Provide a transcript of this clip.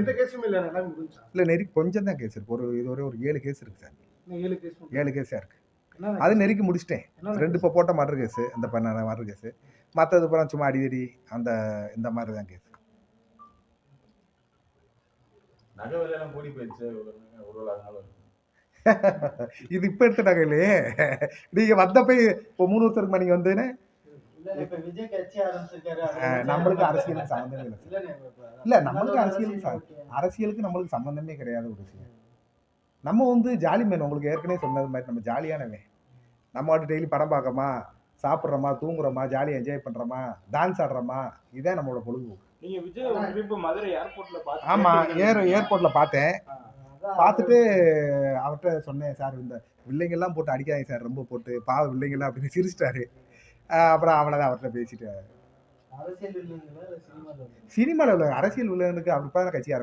எந்த கேஸும் இல்லை இல்லை நெருக்கி கொஞ்சம் தான் கேஸ் இருக்கு. ஒரு இது ஒரு ஏழு கேஸ் இருக்கு சார். ஏழு கேஸ் ஏழு கேஸாக இருக்கு. அது நெருக்கி முடிச்சிட்டேன். ரெண்டு இப்போ போட்ட மர்டர் கேஸு அந்த பண்ண மர்டர் கேஸு. மற்றது அப்புறம் சும்மா அடிதடி அந்த இந்த மாதிரி தான் கேஸ். இது இப்போ எடுத்த நகையிலே நீங்கள் வந்தப்போ இப்போ மூணு வருஷத்துக்கு நீங்கள் வந்தேன்னு நம்மளுக்கு. அரசியலுக்கு சம்மந்தமே இல்லை இல்ல, நம்மளுக்கு அரசியலுக்கு. அரசியலுக்கு நம்மளுக்கு சம்மந்தமே கிடையாத ஒரு விஷயம். நம்ம வந்து ஜாலி மேன் உங்களுக்கு ஏற்கனவே சொன்னது மாதிரி நம்ம ஜாலியானவன். நம்ம வாட்டு டெய்லி படம் பார்க்கறோமா சாப்பிட்றோமா தூங்குறோமா ஜாலியாக என்ஜாய் பண்ணுறோமா டான்ஸ் ஆடுறோமா இதுதான் நம்மளோட பொழுதுபோக்கு. நீங்க விஜய் ஒரு ட்ரிப் மதுரை ஏர்போர்ட்ல பார்த்து ஆமாம் ஏர் ஏர்போர்ட்டில் பார்த்தேன். பார்த்துட்டு அவர்கிட்ட சொன்னேன் சார் இந்த வில்லைங்கெல்லாம் போட்டு அடிக்காதீங்க சார் ரொம்ப போட்டு பாவ வில்லைங்கெல்லாம் அப்படின்னு சிரிச்சிட்டாரு. அப்புறம் அவ்வளோதான் அவர்கிட்ட பேசிட்டு. சினிமாவில் உள்ள அரசியல் வில்லனுக்கு அப்படி தான் கட்சி ஆரம்பிச்சு